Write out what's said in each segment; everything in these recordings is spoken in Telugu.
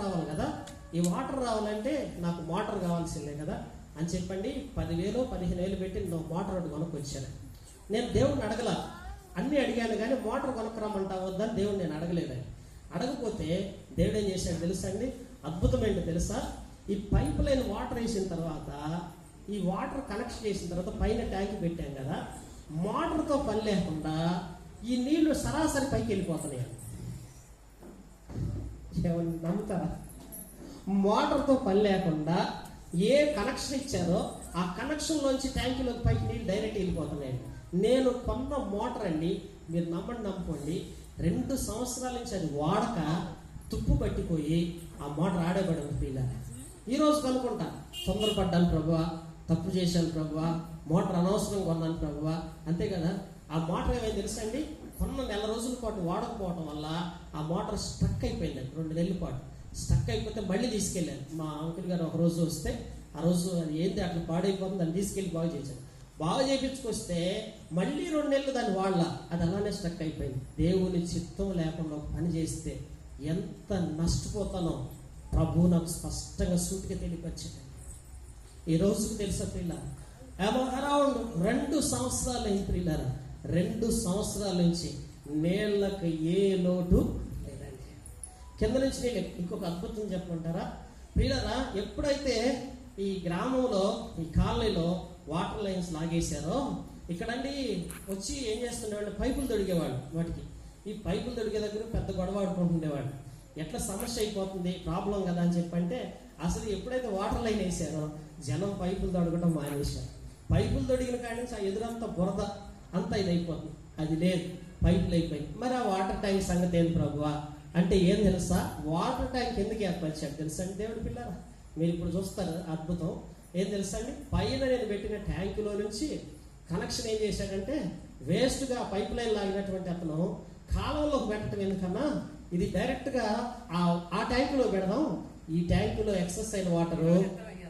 రావాలి కదా? ఈ వాటర్ రావాలంటే నాకు మోటార్ కావాల్సిందే కదా? అని చెప్పండి పదివేలు పదిహేను వేలు పెట్టి నేను మోటార్ ఒకటి కొనుక్కొచ్చాను. నేను దేవుడిని అడగల. అన్ని అడిగాను కానీ మోటార్ కొనుక్కరమ్మంటా వద్దని దేవుడిని నేను అడగలేదని అడగపోతే దేవుడు ఏం చేశాడు తెలుసా అండి? అద్భుతమైన తెలుసా? ఈ పైప్ లైన్ వాటర్ వేసిన తర్వాత ఈ వాటర్ కనెక్షన్ చేసిన తర్వాత పైన ట్యాంక్ పెట్టాం కదా? మోటార్తో పని లేకుండా ఈ నీళ్ళు సరాసరి పైకి వెళ్ళిపోతున్నాయి. దేవుని నమ్ముతారా మోటార్తో పని లేకుండా ఏ కనెక్షన్ ఇచ్చారో ఆ కనెక్షన్ లోంచి ట్యాంకీలోకి పైకి నీళ్ళు డైరెక్ట్ వెళ్ళిపోతున్నాయండి నేను కొన్న మోటార్ అండి మీరు నమ్మండి నమ్ముకోండి రెండు సంవత్సరాల నుంచి అది వాడక తుప్పు పట్టిపోయి ఆ మోటార్ ఆడేబడి ఉంది ఈరోజు రోజు కనుకుంటా తొందరపడ్డాను ప్రభువా తప్పు చేశాను ప్రభువా మోటార్ అనవసరం కొన్నాను ప్రభువా అంతే కదా? ఆ మోటార్ ఏమైంది తెలుసా అండి? కొన్న నెల పాటు వాడకపోవటం వల్ల ఆ మోటార్ స్ట్రక్ అయిపోయింది రెండు నెలల పాటు. స్టక్ అయిపోతే మళ్ళీ తీసుకెళ్ళాను మా అంకుల్ గారు ఒక రోజు వస్తే ఆ రోజు అది ఏంటి అట్లా పాడైపోతుంది దాన్ని తీసుకెళ్ళి బాగు చేశాను బాగు చేయించుకొస్తే మళ్ళీ రెండు నెలలు దాన్ని వాడలా. అది అలానే స్టక్ అయిపోయింది. దేవుని చిత్తం లేకుండా పని చేస్తే ఎంత నష్టపోతానో ప్రభు నాకు స్పష్టంగా సూటిగా తెలియపరిచాడు ఈ రోజుకు తెలుసా పిల్ల? అరౌండ్ రెండు సంవత్సరాలు అయింది పిల్లరా. రెండు సంవత్సరాల నుంచి నేళ్ళకు ఏ లోటు లేదండి. కింద నుంచి నేను ఇంకొక అద్భుతం చెప్పమంటారా? ప్రియులరా ఎప్పుడైతే ఈ గ్రామంలో ఈ కాలనీలో వాటర్ లైన్స్ లాగేశారో ఇక్కడండి వచ్చి ఏం చేస్తుండేవాళ్ళు? పైపులు తొడిగేవాళ్ళు వాటికి. ఈ పైపులు తొడిగే దగ్గర పెద్ద గొడవ ఆడుకుంటుండేవాళ్ళు ఎట్లా సమస్య అయిపోతుంది? ప్రాబ్లం కదా అని చెప్పంటే అసలు ఎప్పుడైతే వాటర్ లైన్ వేసారో జనం పైపులు తొడగటం మానేశారు. పైపులు తొడిగిన కాడి నుంచి ఆ ఎదురంతా బురద అంతా ఇది అయిపోతుంది అది లేదు. పైపులు అయిపోయి మరి ఆ వాటర్ ట్యాంక్ సంగతి ఏంటి ప్రభువా అంటే ఏం తెలుసా? వాటర్ ట్యాంక్ ఎందుకు ఏర్పరిచాడు తెలుసా అండి దేవుడి పిల్లరా? మీరు ఇప్పుడు చూస్తారు అద్భుతం. ఏం తెలుసా అండి? పైన నేను పెట్టిన ట్యాంకులో నుంచి కనెక్షన్ ఏం చేశాడంటే వేస్ట్గా పైప్ లైన్ లాగినటువంటి అతను కాలంలోకి పెట్టడం ఎందుకన్నా? ఇది డైరెక్ట్గా ఆ ఆ ట్యాంకులో పెడదాం. ఈ ట్యాంకులో ఎక్సెస్ అయిన వాటర్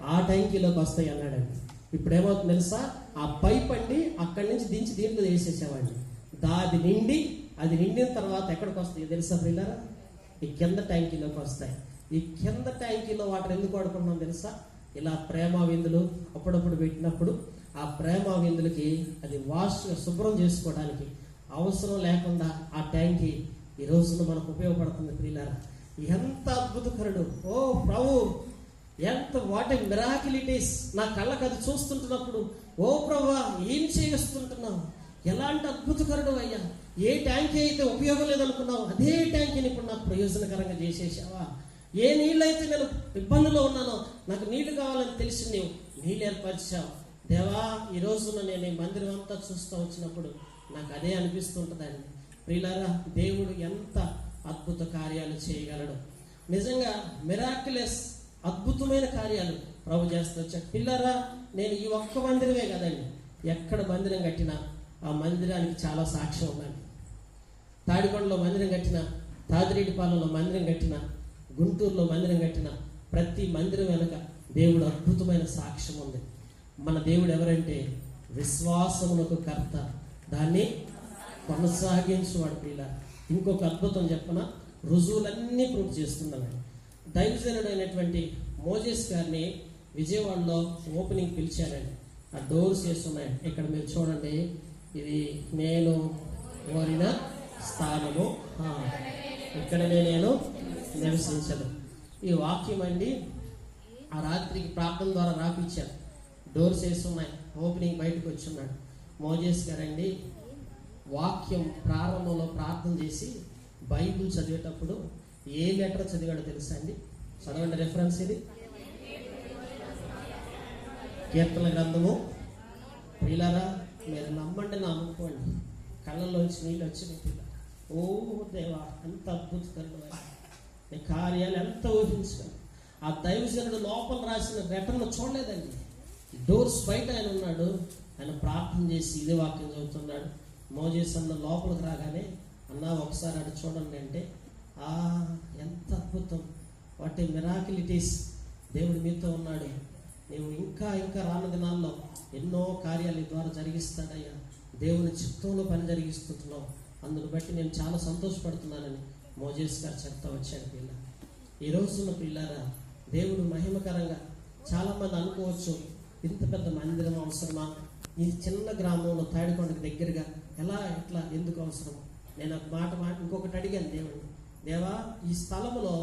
ఆ ట్యాంకీలోకి వస్తాయి అన్నాడండి. ఇప్పుడు ఏమవుతుంది తెలుసా? ఆ పైప్ అండి అక్కడి నుంచి దించి దీంట్లో వేసేసేవాడిని. దాది నిండి అది నిండిన తర్వాత ఎక్కడికి వస్తాయి తెలుసా పిల్లరా ఈ కింద ట్యాంకీలోకి వస్తాయి. ఈ కింద ట్యాంకీలో వాటర్ ఎందుకు వాడుకున్నాం తెలుసా? ఇలా ప్రేమ విందులు అప్పుడప్పుడు పెట్టినప్పుడు ఆ ప్రేమ విందులకి అది వాష్ శుభ్రం చేసుకోవడానికి అవసరం లేకుండా ఆ ట్యాంకీ ఈ రోజున మనకు ఉపయోగపడుతుంది ప్రియులారా. ఎంత అద్భుతకరుడు. ఓ ప్రభు ఎంత వాట్ మిరాకిలిటీస్ నా కళ్ళకు అది చూస్తుంటున్నప్పుడు ఓ ప్రభా ఏం చేస్తుంటున్నావు ఎలాంటి అద్భుతకరుడు అయ్యా? ఏ ట్యాంక్ అయితే ఉపయోగం లేదనుకున్నావు అదే ట్యాంక్ని ఇప్పుడు నాకు ప్రయోజనకరంగా చేసేసావా? ఏ నీళ్ళైతే నేను ఇబ్బందులో ఉన్నానో నాకు నీళ్ళు కావాలని తెలిసి నీవు నీళ్ళు ఏర్పరిచావు. దేవా ఈ రోజున నేను ఈ మందిరం అంతా చూస్తూ వచ్చినప్పుడు నాకు అదే అనిపిస్తుంటుందండి ప్రియులారా దేవుడు ఎంత అద్భుత కార్యాలు చేయగలడు. నిజంగా మిరాక్యులస్ అద్భుతమైన కార్యాలు ప్రభు చేస్తూ వచ్చాడు. పిల్లరా నేను ఈ ఒక్క మందిరమే కదండి. ఎక్కడ మందిరం కట్టినా ఆ మందిరానికి చాలా సాక్ష్యం ఉందండి తాడికొండలో మందిరం కట్టిన తాదిరెడ్డిపాలెంలో మందిరం కట్టిన గుంటూరులో మందిరం కట్టిన ప్రతి మందిరం వెనుక దేవుడు అద్భుతమైన సాక్ష్యం ఉంది. మన దేవుడు ఎవరంటే విశ్వాసమునకు కర్త. దాన్ని కొనసాగించువాడు పిల్ల ఇంకొక అద్భుతం చెప్పన రుజువులన్నీ ప్రూవ్ చేస్తున్నాను దైవజనుడైనటువంటి మోజేస్ గారిని విజయవాడలో ఓపెనింగ్ పిలిచారండి. ఆ డోర్స్ వేస్తున్నాయి. ఇక్కడ మీరు చూడండి. ఇది నేను కోరిన స్థానము. ఇక్కడనే నేను నివసించను. ఈ వాక్యం అండి ఆ రాత్రికి ప్రార్థన ద్వారా రాపిచ్చారు. డోర్స్ వేస్తున్నాయి ఓపెనింగ్ బయటకు వచ్చున్నాడు. మోజేస్ గారండి వాక్యం ప్రారంభంలో ప్రార్థన చేసి బైబుల్ చదివేటప్పుడు ఏ లెటర్ చదివాడో తెలుసా అండి? చదవండి రెఫరెన్స్ ఇది. కీర్తన గ్రంథము. ప్రిలరా మీరు నమ్మండి నా నమ్ముకోండి. కళ్ళలోంచి నీళ్ళు వచ్చిన పిల్ల. ఓ దేవా ఎంత అద్భుతకరమైన నీ కార్యాలు ఎంత ఊహించుకోండి ఆ దైవజనుడు లోపల రాసిన లెటర్ను చూడలేదండి. డోర్స్ బయట ఆయన ఉన్నాడు. ఆయన ప్రార్థన చేసి ఇదే వాక్యం చదువుతున్నాడు. మోజేస్ అన్న లోపలికి రాగానే అన్నా ఒకసారి అటు చూడండి అంటే ఆ ఎంత అద్భుతం. వాటి మిరాకిలిటీస్ దేవుడు మీతో ఉన్నాడు. నీవు ఇంకా ఇంకా రాను దినాల్లో ఎన్నో కార్యాలు ద్వారా జరిగిస్తాడయ్యా దేవుని చిత్తంలో పని జరిగిస్తున్నావు అందును బట్టి నేను చాలా సంతోషపడుతున్నానని మోజేస్ గారు చెప్తా వచ్చాడు పిల్ల. ఈ రోజున పిల్లారా దేవుడు మహిమకరంగా చాలామంది అనుకోవచ్చు ఇంత పెద్ద మందిరం అవసరమా? ఈ చిన్న గ్రామంలో తాడికొండకు దగ్గరగా ఎలా ఎట్లా ఎందుకు అవసరం? నేను ఒక మాట మాట ఇంకొకటి అడిగాను దేవుడిని దేవా ఈ స్థలంలో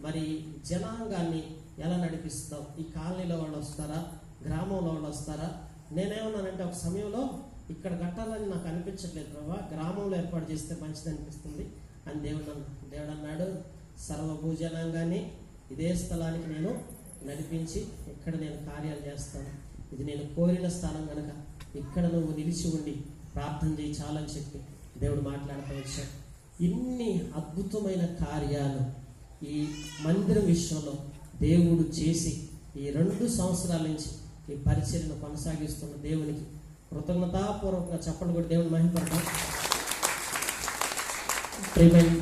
మరి జనాంగాన్ని ఎలా నడిపిస్తావు ఈ కాలనీలో వాళ్ళు వస్తారా? గ్రామంలో వాళ్ళు వస్తారా? నేనేమన్నానంటే ఒక సమయంలో ఇక్కడ కట్టాలని నాకు అనిపించట్లేదు ప్రభా గ్రామంలో ఏర్పాటు చేస్తే మంచిది అనిపిస్తుంది అని దేవుడు దేవుడు అన్నాడు. సర్వభూజనాంగాన్ని ఇదే స్థలానికి నేను నడిపించి ఇక్కడ నేను కార్యాలు చేస్తాను. ఇది నేను కోరిన స్థలం కనుక ఇక్కడ నువ్వు నిలిచి ఉండి ప్రార్థన చేయి చాలని చెప్పి దేవుడు మాట్లాడుతూ వచ్చాడు. ఇన్ని అద్భుతమైన కార్యాలు ఈ మందిరం విషయంలో దేవుడు చేసి ఈ రెండు సంవత్సరాల నుంచి ఈ పరిచర్ను కొనసాగిస్తున్న దేవునికి కృతజ్ఞతాపూర్వకంగా చెప్పండి కూడా దేవుని మహిమపడతాం ప్రియమైన